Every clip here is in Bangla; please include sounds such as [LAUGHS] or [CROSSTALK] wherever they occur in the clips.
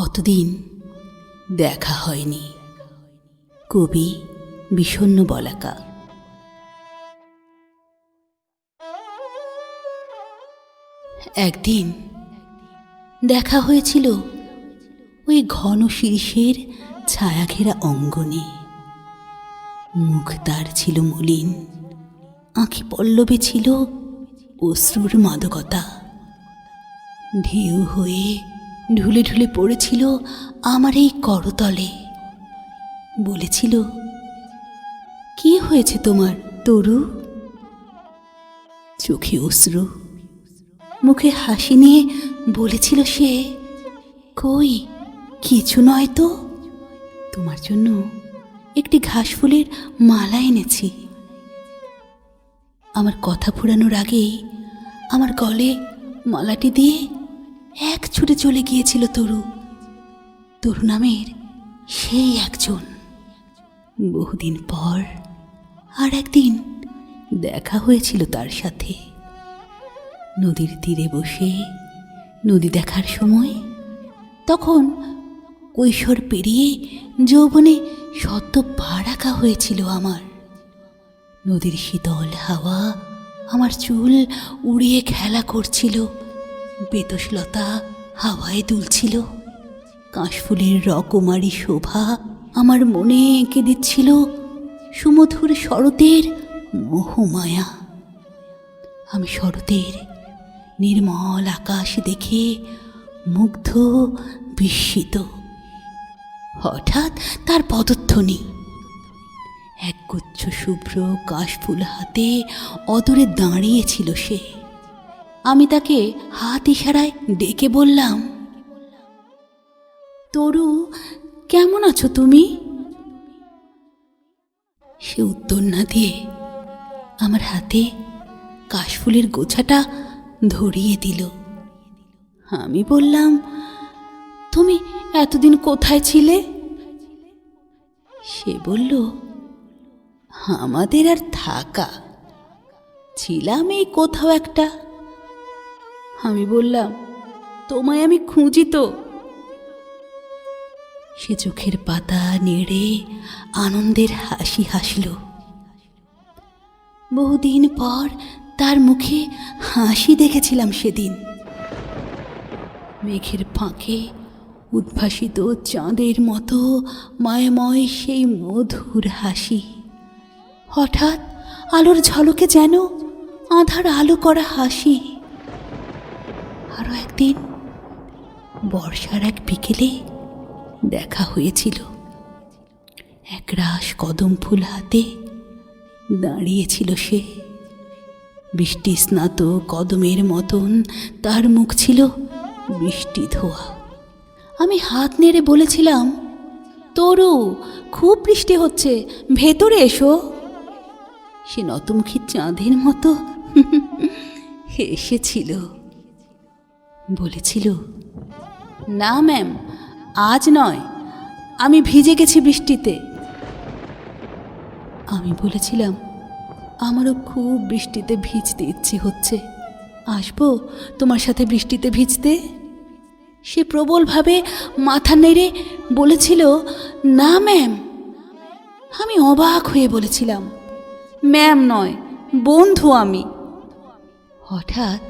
কতদিন? দেখা হয়নি। কবি বিষণ্ণ বলাকা একদিন দেখা হয়েছিল ওই ঘন শীর্ষের ছায়াঘেরা অঙ্গনে। মুখ তার ছিল মলিন, আঁখি পল্লবে ছিল অশ্রুর মাদকতা। ঢেউ হয়ে ঢুলে ঢুলে পড়েছিল আমার এই করতলে। বলেছিল, কি হয়েছে তোমার, তরু? চোখে অশ্রু, মুখে হাসি নিয়ে বলেছিল সে, কই, কিছু নয় তো। তোমার জন্য একটি ঘাস ফুলের মালা এনেছি। আমার কথা ফুরানোর আগেই আমার গলে মালাটি দিয়ে এক ছুটে চলে গিয়েছিল তরু। তরু নামের সেই একজন। বহুদিন পর আর একদিন দেখা হয়েছিল তার সাথে। নদীর তীরে বসে নদী দেখার সময় তখন কৈশোর পেরিয়ে যৌবনে সদ্য পা রাখা হয়েছিল আমার। নদীর শীতল হাওয়া আমার চুল উড়িয়ে খেলা করছিল। বেতসলতা হাওয়ায় দুলছিল। কাশফুলের রকমারি শোভা আমার মনে এঁকে দিচ্ছিল সুমধুর শরতের মোহমায়া। আমি শরতের নির্মল আকাশ দেখে মুগ্ধ, বিস্মিত। হঠাৎ তার পদধ্বনি। একগুচ্ছ শুভ্র কাশফুল হাতে অদূরে দাঁড়িয়েছিল সে। আমি তাকে হাত ইশারায় ডেকে বললাম, তরু, কেমন আছো তুমি? সে উত্তর না দিয়ে আমার হাতে কাশফুলের গোছাটা ধরিয়ে দিল। আমি বললাম, তুমি এতদিন কোথায় ছিলে? সে বলল, আমাদের আর থাকা। ছিলাম এই কোথাও একটা আমি বললাম, তোমায় আমি খুঁজি তো। সে চোখের পাতা নেড়ে আনন্দের হাসি হাসল। বহুদিন পর তার মুখে হাসি দেখেছিলাম সেদিন। মেঘের ফাঁকে উদ্ভাসিত চাঁদের মতো মায়াময় সেই মধুর হাসি। হঠাৎ আলোর ঝলকে যেন আধার আলো করা হাসি। আরও একদিন বর্ষার এক বিকেলে দেখা হয়েছিল। এক রাস কদম ফুল হাতে দাঁড়িয়েছিল সে। বৃষ্টি স্নাত কদমের মতন তার মুখ ছিল বৃষ্টি ধোয়া। আমি হাত নেড়ে বলেছিলাম, তরু, খুব বৃষ্টি হচ্ছে, ভেতরে এসো। সে নতমুখী চাঁদের মতো [LAUGHS] হেসেছিল বলেছিল, না ম্যাম, আজ নয়। আমি ভিজে গেছি বৃষ্টিতে। আমি বলেছিলাম, আমারও খুব বৃষ্টিতে ভিজতে ইচ্ছে হচ্ছে। আসব তোমার সাথে বৃষ্টিতে ভিজতে? সে প্রবলভাবে মাথা নেড়ে বলেছিল, না ম্যাম। আমি অবাক হয়ে বলেছিলাম, ম্যাম নয়, বন্ধু আমি। হঠাৎ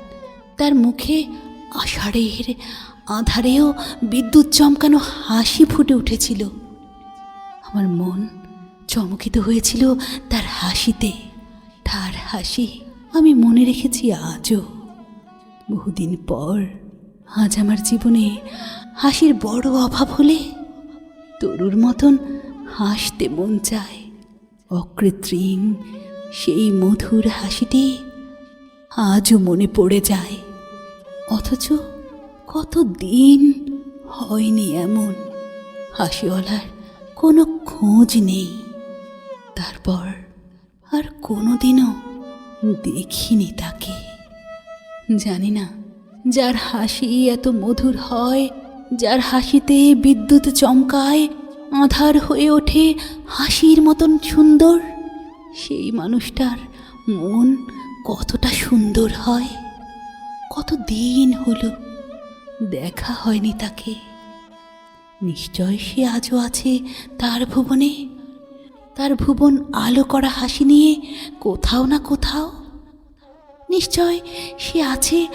তার মুখে আষাঢ়ের আধারেও বিদ্যুৎ চমকানো হাসি ফুটে উঠেছিল। আমার মন চমকিত হয়েছিল তার হাসিতে। তার হাসি আমি মনে রেখেছি আজও। বহুদিন পর আজ আমার জীবনে হাসির বড় অভাব হলে তরুর মতন হাসতে মন চায়। অকৃত্রিম সেই মধুর হাসিটি আজও মনে পড়ে যায়। অথচ কত দিন হয়নি এমন হাসিওয়ালার কোনো খোঁজ নেই। তারপর আর কোনোদিনও দেখিনি তাকে। জানি না যার হাসি এত মধুর হয়, যার হাসিতে বিদ্যুৎ চমকায়, আধার হয়ে ওঠে হাসির মতন সুন্দর, সেই মানুষটার মন কতটা সুন্দর হয়। কত দিন হলো? দেখা হয়নি তাকে। নিশ্চয় সে আজও আছে তার ভুবনে? তার ভুবন আলো করা হাসি নিয়ে কোথাও না কোথাও? নিশ্চয় সে আছে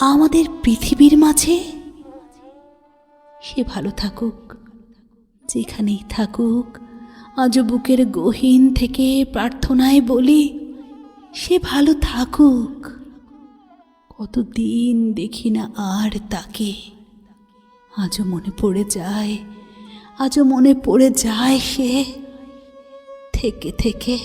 আমাদের পৃথিবীর মাঝে? সে ভালো থাকুক, যেখানেই থাকুক আজ বুকের গহীন থেকে প্রার্থনায় বলি, সে ভালো থাকুক। কতদিন দেখি না আর তাকে। আজও মনে পড়ে যায়, আজও মনে পড়ে যায় সে। থেকে থেকে